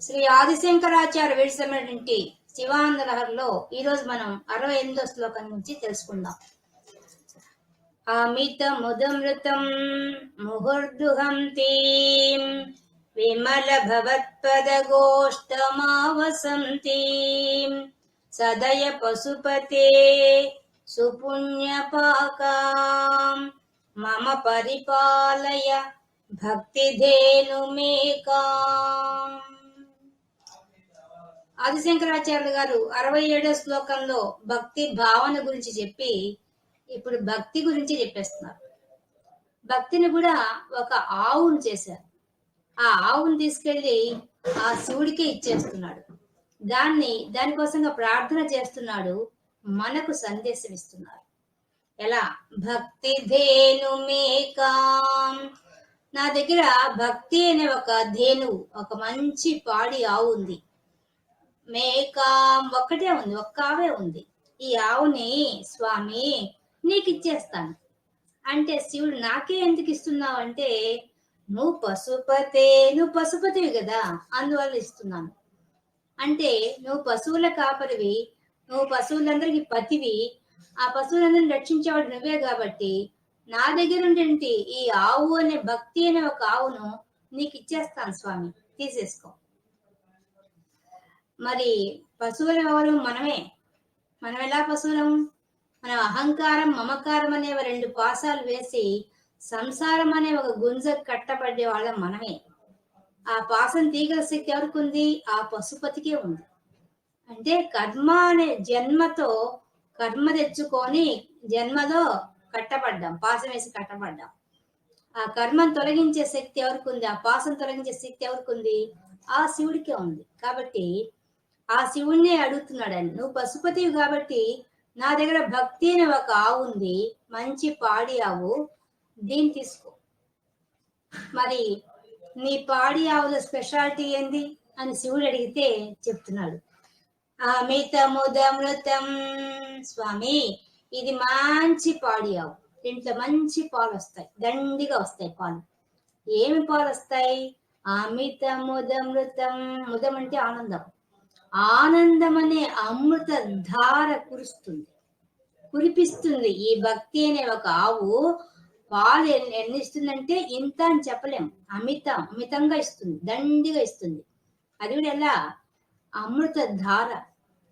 శ్రీ ఆదిశంకరాచార్య విడిసినటువంటి శివానందలహరిలో ఈ ఈరోజు మనం అరవై ఎనిమిదో శ్లోకం నుంచి తెలుసుకుందాం. అమిత ముదమృతం ముహుర్దుహం తీం విమల భవత్పద గోష్టమావసంతీం సదయ పశుపతే సుపుణ్యపాకాం మమ పరిపాలయ భక్తిధేనుమేకాం ఆదిశంకరాచార్యులు గారు అరవై ఏడో శ్లోకంలో భక్తి భావన గురించి చెప్పి ఇప్పుడు భక్తి గురించి చెప్పేస్తున్నారు. భక్తిని కూడా ఒక ఆవును చేశారు. ఆ ఆవును తీసుకెళ్ళి ఆ శివుడికే ఇచ్చేస్తున్నాడు. దాన్ని దానికోసంగా ప్రార్థన చేస్తున్నాడు. మనకు సందేశం ఇస్తున్నారు. ఎలా? భక్తి ధేను మేకాం నా దగ్గర భక్తి అనే ఒక ధేను ఒక మంచి పాడి ఆవు ఉంది. మేకాం ఒక్కటే ఉంది ఒక్క ఆవే ఉంది. ఈ ఆవుని స్వామి నీకు ఇచ్చేస్తాను. అంటే శివుడు నాకే ఎందుకు ఇస్తున్నావు అంటే నువ్వు పశుపతే నువ్వు పశుపతివి కదా అందువల్ల ఇస్తున్నాను. అంటే నువ్వు పశువుల కాపరివి నువ్వు పశువులందరికీ పతివి ఆ పశువులందరిని రక్షించేవాడు నువ్వే కాబట్టి నా దగ్గర ఉండేంటి ఈ ఆవు అనే భక్తి అనే ఒక ఆవును నీకు ఇచ్చేస్తాను స్వామి తీసేసుకో. మరి పశువులు ఎవరు మనమే. మనం ఎలా పశువులం? మన అహంకారం మమకారం అనే రెండు పాసాలు వేసి సంసారం అనే ఒక గుంజ కట్టబడే వాళ్ళం మనమే. ఆ పాసం తీగల శక్తి ఎవరికి ఉంది ఆ పశుపతికే ఉంది. అంటే కర్మ అనే జన్మతో కర్మ తెచ్చుకొని జన్మలో కట్టబడ్డాం పాసం వేసి కట్టబడ్డాం. ఆ కర్మను తొలగించే శక్తి ఎవరికి ఉంది ఆ పాసం తొలగించే శక్తి ఎవరికి ఉంది ఆ శివుడికే ఉంది. కాబట్టి ఆ శివుణ్ణి అడుగుతున్నాడు నువ్వు పశుపతివి కాబట్టి నా దగ్గర భక్తి అనే ఒక ఆవు ఉంది. మంచి పాడి ఆవు. దీన్ని తీసుకో. మరి నీ పాడి ఆవుల స్పెషాలిటీ ఏంది? అని శివుడు అడిగితే చెప్తున్నాడు. అమితముదమృతం స్వామి ఇది మంచి పాడి ఆవు. దీంట్లో మంచి పాలు వస్తాయి. దండిగా వస్తాయి పాలు. ఏమి పాలు వస్తాయి? అమితముదమృతం ముదం అంటే ఆనందం. ఆనందం అనే అమృత ధార కురుస్తుంది. కురిపిస్తుంది. ఈ భక్తి అనే ఒక ఆవు పాలు ఎన్ని ఇస్తుందంటే ఇంత అని చెప్పలేం. అమితం అమితంగా ఇస్తుంది. దండిగా ఇస్తుంది. అది కూడా ఎలా? అమృత ధార.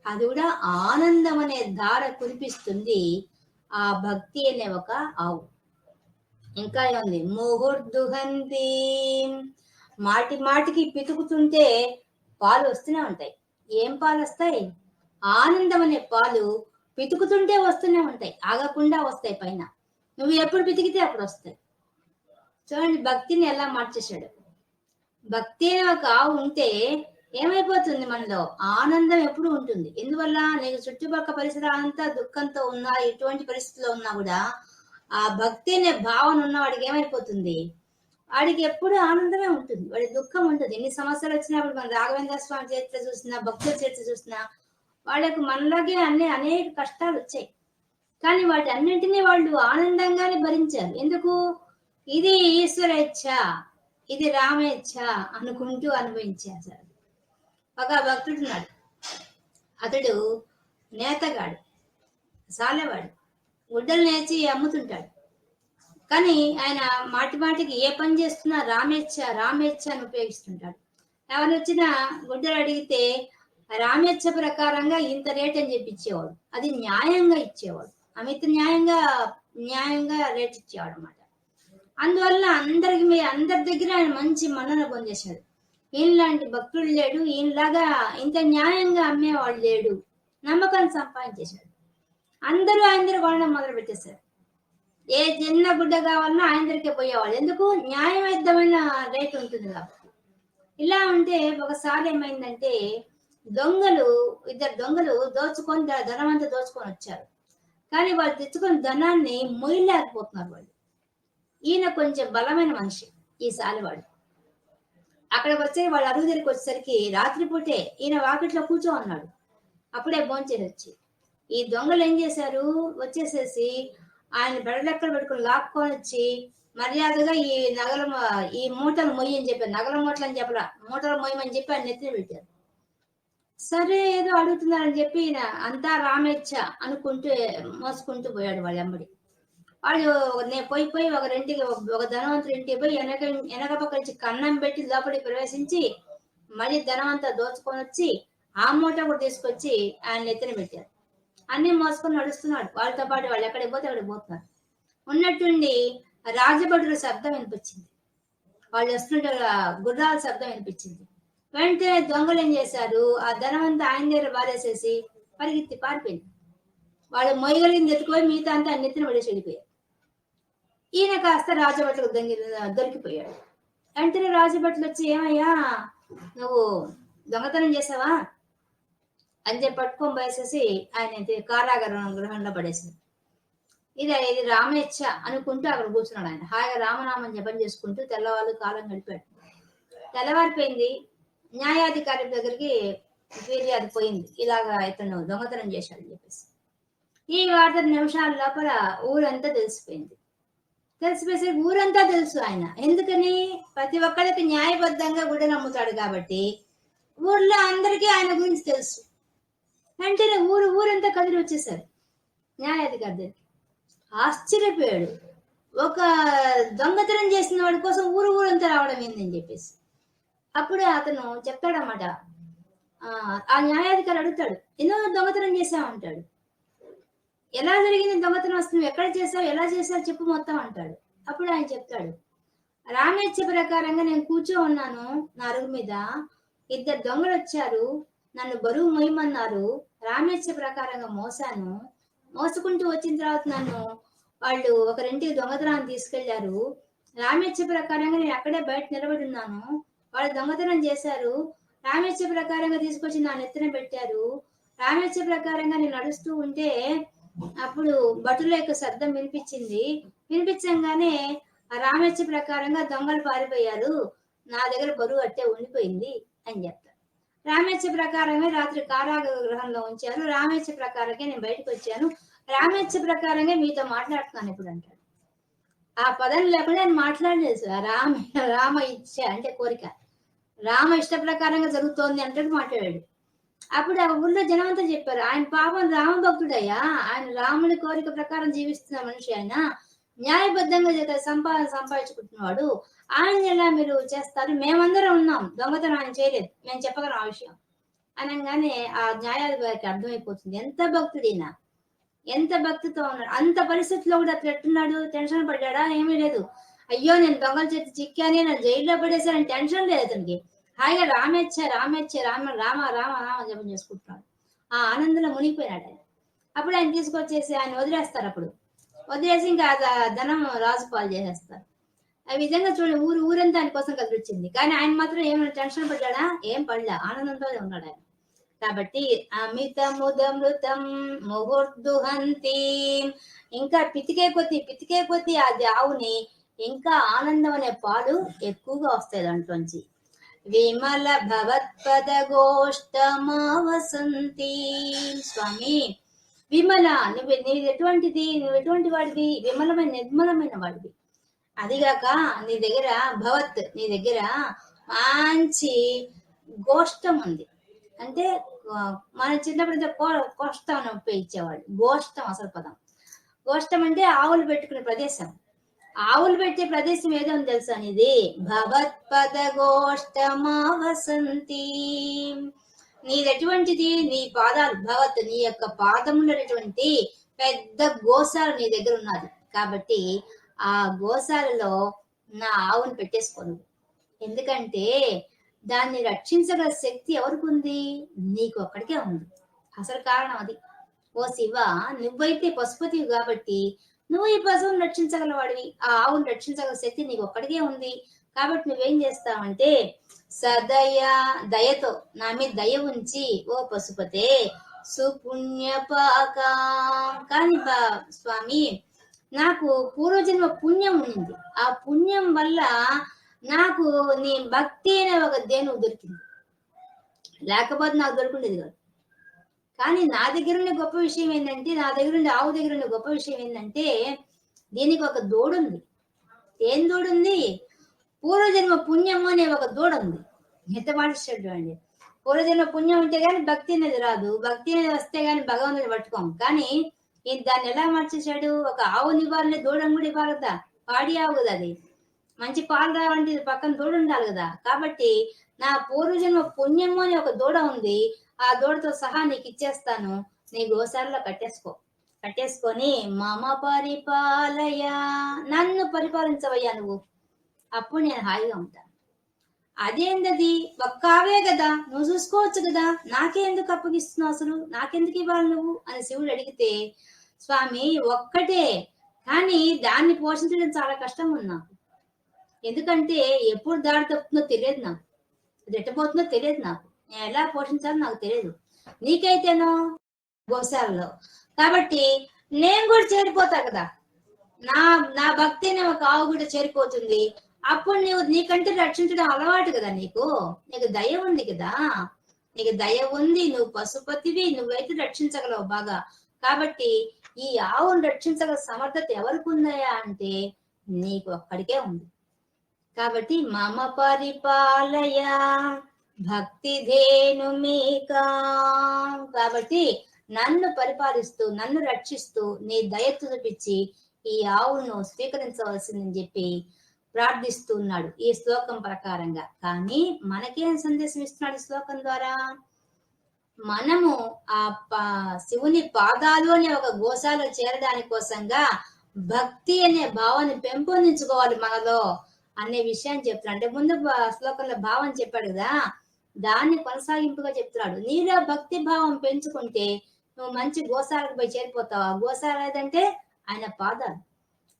అది కూడా ఆనందం అనే ధార కురిపిస్తుంది ఆ భక్తి అనే ఒక ఆవు. ఇంకా ఏముంది? ముహుర్దుహంతి. మాటి మాటికి పితుకుతుంటే పాలు వస్తూనే ఉంటాయి. ఏం పాలు వస్తాయి ఆనందం అనే పాలు పితుకుతుంటే వస్తూనే ఉంటాయి ఆగకుండా వస్తాయి పైన. నువ్వు ఎప్పుడు పితికితే అప్పుడు వస్తాయి. చూడండి భక్తిని ఎలా మార్చేశాడు. భక్తి అనే ఒక ఆవు ఉంటే ఏమైపోతుంది మనలో? ఆనందం ఎప్పుడు ఉంటుంది. ఎందువల్ల? నీకు చుట్టుపక్కల పరిసరాలంతా దుఃఖంతో ఉన్నా ఎటువంటి పరిస్థితిలో ఉన్నా కూడా ఆ భక్తి అనే భావన ఉన్నవాడికి ఏమైపోతుంది? వాడికి ఎప్పుడు ఆనందమే ఉంటుంది. వాడి దుఃఖం ఉంటుంది ఎన్ని సమస్యలు వచ్చినప్పుడు మనం రాఘవేంద్ర స్వామి చరిత్ర చూసినా భక్తుల చరిత్ర చూసినా వాళ్ళకు మనలాగే అన్ని అనేక కష్టాలు వచ్చాయి. కానీ వాటి అన్నింటినీ వాళ్ళు ఆనందంగానే భరించారు. ఎందుకు? ఇది ఈశ్వర ఇచ్చ ఇది రామేచ్ఛ అనుకుంటూ అనుభవించారు సార్. ఒక భక్తుడు ఉన్నాడు. అతడు నేతగాడు సాలెవాడు. గుడ్డలు నేర్చి అమ్ముతుంటాడు. కానీ ఆయన మాటి మాటికి ఏ పని చేస్తున్నా రామేచ్ఛ రామేచ్ఛ అని ఉపయోగిస్తుంటాడు. ఎవరు వచ్చినా గుడ్డలు అడిగితే రామేచ్ఛ ప్రకారంగా ఇంత రేట్ అని చెప్పి ఇచ్చేవాడు అది న్యాయంగా ఇచ్చేవాడు. అమిత న్యాయంగా న్యాయంగా రేట్ ఇచ్చేవాడు అనమాట అందువల్ల అందరికి మీ అందరి దగ్గర ఆయన మంచి మన్నన పొందేశాడు. ఈయనలాంటి భక్తుడు లేడు. ఈయనలాగా ఇంత న్యాయంగా అమ్మేవాడు లేడు. నమ్మకాన్ని సంపాదించేశాడు. అందరూ ఆయన దగ్గర కొనడం మొదలు పెట్టేశారు ఏ చిన్న గుడ్డ కావాలన్నా ఆయన దగ్గరికే పోయేవాళ్ళు. ఎందుకు? న్యాయబద్ధమైన రేట్ ఉంటుంది కాబట్టి ఇలా ఉంటే ఒకసారి ఏమైందంటే దొంగలు ఇద్దరు దొంగలు దోచుకొని ధనం అంతా దోచుకొని వచ్చారు. కానీ వాళ్ళు తెచ్చుకున్న ధనాన్ని మొయ్యలేకపోతున్నారు వాళ్ళు. ఈయన కొంచెం బలమైన మనిషి ఈ వాళ్ళు అక్కడికి వచ్చే వాళ్ళ అరుగు దగ్గరికి వచ్చేసరికి రాత్రిపూటే ఈయన వాకిట్లో కూర్చో ఉన్నాడు అప్పుడే భోంచేసి వచ్చి ఈ దొంగలు ఏం చేశారు? వచ్చేసేసి ఆయన బెడలెక్కలు పెట్టుకుని లాక్కొని వచ్చి మర్యాదగా ఈ నగల ఈ మూటలు మొయ్యని చెప్పారు. నగల మూటలు అని చెప్పరా మూటలు మొయ్యమని చెప్పి ఆయన నెత్తిన పెట్టారు. సరే ఏదో అడుగుతున్నారని చెప్పి ఈయన అంతా రామేచ్ఛ అనుకుంటూ మోసుకుంటూ పోయాడు వాళ్ళ వెంబడి వాళ్ళు నేను పోయి పోయి ఒక రెంటికి ఒక ధనవంతుడి ఇంటికి పోయి వెనక వెనక పక్క నుంచి కన్నం పెట్టి లోపలికి ప్రవేశించి మళ్ళీ ధనవంతా దోచుకొని వచ్చి ఆ మూట కూడా తీసుకొచ్చి ఆయన నెత్తిన పెట్టారు. అన్ని మోసుకొని నడుస్తున్నాడు. వాళ్ళతో పాటు వాళ్ళు ఎక్కడికి పోతే అక్కడికి పోతున్నారు. ఉన్నట్టుండి రాజభటుల శబ్దం వినిపించింది. వాళ్ళు వస్తుంటే గుర్రాల శబ్దం వినిపించింది. వెంటనే దొంగలు ఏం చేశారు? ఆ ధనవంతా ఆయన దగ్గర బారేసేసి పరిగెత్తి పారిపోయింది. వాళ్ళు మొయ్యగలిగింది ఎత్తుకుపోయి మిగతా అంతా ఆయన నెత్తిన పడేసి వెళ్ళిపోయారు. ఈయన కాస్త రాజభట్లకు దొంగి దొరికిపోయాడు. వెంటనే రాజభట్లు వచ్చి ఏమయ్యా నువ్వు దొంగతనం చేసావా? అని చెప్పి పట్టుకొని పోయేసేసి ఆయన కారాగారం గృహంలో పడేసింది. ఇది ఇది రామేచ్ఛ అనుకుంటూ అక్కడ కూర్చున్నాడు ఆయన. హాయిగా రామనామం జపం చేసుకుంటూ తెల్లవాళ్ళు కాలం గడిపాడు. తెల్లవారిపోయింది. న్యాయాధికారి దగ్గరికి ఫిర్యాదు పోయింది. ఇలాగా ఇతను దొంగతనం చేశాడు చెప్పేసి. ఈ వార్త నిమిషాల లోపల ఊరంతా తెలిసిపోయింది. తెలిసిపోయేసరికి ఊరంతా తెలుసు ఆయన. ఎందుకని? ప్రతి ఒక్కరికి న్యాయబద్ధంగా గుడి నమ్ముతాడు కాబట్టి ఊర్లో అందరికీ ఆయన గురించి తెలుసు. వెంటనే ఊరు ఊరంతా కదిలి వచ్చేసారు న్యాయాధికారి దగ్గరికి ఆశ్చర్యపోయాడు. ఒక దొంగతనం చేసిన వాడి కోసం ఊరు ఊరంతా రావడం ఏందని చెప్పేసి. అప్పుడే అతను చెప్తాడనమాట ఆ, న్యాయాధికారి అడుగుతాడు ఎన్నో దొంగతనం చేసావు అంటాడు. ఎలా జరిగింది దొంగతనం? వస్తుంది ఎక్కడ చేసావు ఎలా చేసావు చెప్పు మొత్తం అంటాడు. అప్పుడు ఆయన చెప్తాడు రామేచ్ఛ ప్రకారంగా నేను కూర్చో ఉన్నాను నా అరుగు మీద. ఇద్దరు దొంగలు వచ్చారు నన్ను బరువు మొయ్యమన్నారు రామేచ్ఛ ప్రకారంగా మోసాను. మోసుకుంటూ వచ్చిన తర్వాత నన్ను వాళ్ళు ఒకరింటికి దొంగతనాన్ని తీసుకెళ్ళారు. రామేచ్చ ప్రకారంగా నేను అక్కడే బయట నిలబడి ఉన్నాను వాళ్ళు దొంగతనం చేశారు. రామేచ్చ ప్రకారంగా తీసుకొచ్చి నా నెత్తిన పెట్టారు. రామేచ్చ ప్రకారంగా నేను నడుస్తూ ఉంటే అప్పుడు భటుల యొక్క శబ్దం వినిపించింది. వినిపించంగానే ఆ ప్రకారంగా దొంగలు పారిపోయారు. నా దగ్గర బరువు అట్టే ఉండిపోయింది అని చెప్తారు రామేచ్ఛ ప్రకారమే రాత్రి కారాగృహంలో ఉంచారు రామేచ్ఛ ప్రకారంగా నేను బయటకు వచ్చాను. రామేచ్ఛ ప్రకారంగా మీతో మాట్లాడుతున్నాను ఇప్పుడు అంటాడు. ఆ పదం లేకుండా నేను మాట్లాడలేదు రామ రామ ఇచ్చ అంటే కోరిక. రామ ఇష్ట ప్రకారంగా జరుగుతోంది అంటాడు మాట్లాడాడు. అప్పుడు ఆ ఊళ్ళో జనమంతా చెప్పారు ఆయన పాపం రామ భక్తుడయ్యా ఆయన రాముడి కోరిక ప్రకారం జీవిస్తున్న మనిషి ఆయన. న్యాయబద్ధంగా సంపాదన సంపాదించుకుంటున్నవాడు ఆయన ఎలా మీరు చేస్తారు. మేమందరం ఉన్నాం. దొంగతనం ఆయన చేయలేదు. మేము చెప్పగలం ఆ విషయం. అనగానే ఆ న్యాయాధిపతికి అర్థమైపోతుంది. ఎంత భక్తుడైనా ఎంత భక్తితో ఉన్నాడు అంత పరిస్థితిలో కూడా అతను ఎట్టున్నాడు? టెన్షన్ పడ్డాడా ఏమీ లేదు. అయ్యో నేను దొంగల చేతి చిక్కాని నేను జైల్లో పడేసానని టెన్షన్ లేదు అతనికి. హాయిగా రామేచ్చ రామేచ్చ రామ రామ రామ రామ జపం చేసుకుంటున్నాడు. ఆ ఆనందంలో మునిగిపోయినాడు ఆయన. అప్పుడు ఆయన తీసుకొచ్చేసి ఆయన వదిలేస్తారు అప్పుడు. వదిలేసి ఇంకా ధనం ధనం రాజుపాలు చేసేస్తారు. ఆ విధంగా చూడండి ఊరు ఊరంతా ఆయన కోసం కదిలిచ్చింది. కానీ ఆయన మాత్రం ఏమైనా టెన్షన్ పడ్డాడా? ఏం పడలే ఆనందంతోనే ఉన్నాడు ఆయన. కాబట్టి అమితముదమృతం ముహుర్దుహంతి. ఇంకా పితికే కొద్ది పితికే కొద్ది అది ఆవుని ఇంకా ఆనందం అనే పాలు ఎక్కువగా వస్తాయి దాంట్లోంచి. విమల భవత్పద గోష్టమావసంతి స్వామి విమల నువ్వు నీవు ఎటువంటిది? నువ్వు ఎటువంటి వాడివి? విమలమైన నిర్మలమైన వాడివి. అదిగాక నీ దగ్గర భవత్ నీ దగ్గర మంచి గోష్టం ఉంది. అంటే మన చిన్నప్పుడు కో- కోష్టం అని ఉపయోగించేవాళ్ళు గోష్టం అసలు పదం. గోష్టం అంటే ఆవులు పెట్టుకునే ప్రదేశం. ఆవులు పెట్టే ప్రదేశం ఏదో ఉంది తెలుసా నీది? భవత్పద గోష్టమావసంతి నీదెటువంటిది నీ పాదాలు. భవత్ నీ యొక్క పాదములటువంటి పెద్ద గోసాలు నీ దగ్గర ఉన్నది. కాబట్టి ఆ గోశాలలో నా ఆవును పెట్టేసుకోను. ఎందుకంటే దాన్ని రక్షించగల శక్తి ఎవరికి ఉంది నీకు ఒక్కడికే ఉంది. అసలు కారణం అది. ఓ శివ నువ్వైతే పశుపతివి కాబట్టి నువ్వు ఈ పశువును రక్షించగలవాడివి. ఆ ఆవును రక్షించగల శక్తి నీకు ఒక్కడికే ఉంది. కాబట్టి నువ్వేం చేస్తావంటే సదయ దయతో నా మీద దయ ఉంచి ఓ పశుపతే సుపుణ్యపాక. కానీ స్వామి నాకు పూర్వజన్మ పుణ్యం ఉంది ఆ పుణ్యం వల్ల నాకు నీ భక్తి అనే ఒక దేని దొరికింది. లేకపోతే నాకు దొరికిండేది కాదు. కానీ నా దగ్గర ఉండే గొప్ప విషయం ఏంటంటే నా దగ్గర ఉండే ఆవు దగ్గర ఉండే గొప్ప విషయం ఏంటంటే దీనికి ఒక దోడుంది. ఉంది ఏం దోడుంది? పూర్వజన్మ పుణ్యము అనే ఒక దూడ ఉంది అండి పూర్వజన్మ పుణ్యం ఉంటే కానీ భక్తి అనేది రాదు. భక్తి అనేది వస్తే కానీ భగవంతుని పట్టుకోం కానీ ఈయన దాన్ని ఎలా మార్చేశాడు? ఒక ఆవు నివారణ దూడం కూడా ఇవ్వాలి కదా. పాడి ఆవు కదా అది. మంచి పాలు రావాలంటే పక్కన దూడ ఉండాలి కదా. కాబట్టి నా పూర్వజన్మ పుణ్యము అని ఒక దూడ ఉంది. ఆ దూడతో సహా నీకు ఇచ్చేస్తాను. నీ గోశాలలో కట్టేసుకో. కట్టేసుకొని మమ పరిపాలయ. నన్ను పరిపాలించవయ్యా నువ్వు. అప్పుడు నేను హాయిగా ఉంటాను అదేందది? ఒక్కవే కదా. నువ్వు చూసుకోవచ్చు కదా. నాకే ఎందుకు అప్పగిస్తున్నావు అసలు? నాకెందుకు ఇవ్వాలి నువ్వు? అని శివుడు అడిగితే స్వామి ఒక్కటే. కానీ దాన్ని పోషించడం చాలా కష్టం ఉంది నాకు. ఎందుకంటే ఎప్పుడు దాడి తప్పుతుందో తెలియదు నాకు. అది ఎట్టబోతుందో తెలియదు నాకు. నేను ఎలా పోషించాలో నాకు తెలియదు. నీకైతేనో? గోశాలలో. కాబట్టి నేను కూడా చేరిపోతా కదా. నా నా భక్తి ఒక ఆవు కూడా చేరిపోతుంది. అప్పుడు నీవు నీకంటే రక్షించడం అలవాటు కదా నీకు. నీకు దయ ఉంది కదా. నీకు దయ ఉంది. నువ్వు పశుపతివి నువ్వైతే రక్షించగలవు బాగా. కాబట్టి ఈ ఆవును రక్షించగల సమర్థత ఎవరికి ఉన్నాయా అంటే నీకు ఒక్కడికే ఉంది. కాబట్టి మమ పరిపాలయ భక్తి ధేను మీకా. కాబట్టి నన్ను పరిపాలిస్తూ నన్ను రక్షిస్తూ నీ దయ చూపించి ఈ ఆవును స్వీకరించవలసిందని చెప్పి ప్రార్థిస్తున్నాడు ఈ శ్లోకం ప్రకారంగా. కానీ మనకేం సందేశం ఇస్తున్నాడు ఈ శ్లోకం ద్వారా? మనము ఆ పా- శివుని పాదాలు అనే ఒక గోశాల చేరడానికి కోసంగా భక్తి అనే భావాన్ని పెంపొందించుకోవాలి మనలో అనే విషయాన్ని చెప్తున్నాడు. అంటే ముందు శ్లోకంలో భావం చెప్పాడు కదా దాన్ని కొనసాగింపుగా చెప్తున్నాడు. నీలో భక్తి భావం పెంచుకుంటే నువ్వు మంచి గోశాలకు పోయి చేరిపోతావు. ఆ గోశాల ఏదంటే ఆయన పాదాలు.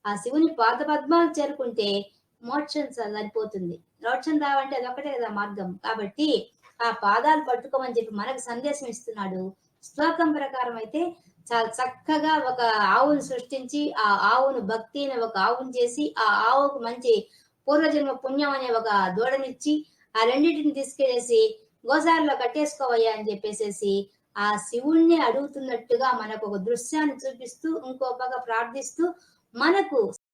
ఆ శివుని పాద పద్మాలు చేరుకుంటే మోక్షం సరిపోతుంది. మోక్షం రావంటే అదొకటే కదా మార్గం. కాబట్టి ఆ పాదాలు పట్టుకోమని చెప్పి మనకు సందేశం ఇస్తున్నాడు. శ్లోకం ప్రకారం అయితే చాలా చక్కగా ఒక ఆవును సృష్టించి ఆ ఆవును భక్తి అనే ఒక ఆవును చేసి ఆ ఆవుకు మంచి పూర్వజన్మ పుణ్యం అనే ఒక దూడనిచ్చి ఆ రెండింటిని తీసుకెళ్ళేసి గోసారిలో కట్టేసుకోవయ్యా అని చెప్పేసేసి ఆ శివుణ్ణి అడుగుతున్నట్టుగా మనకు ఒక దృశ్యాన్ని చూపిస్తూ ఇంకో పక్క ప్రార్థిస్తూ మనకు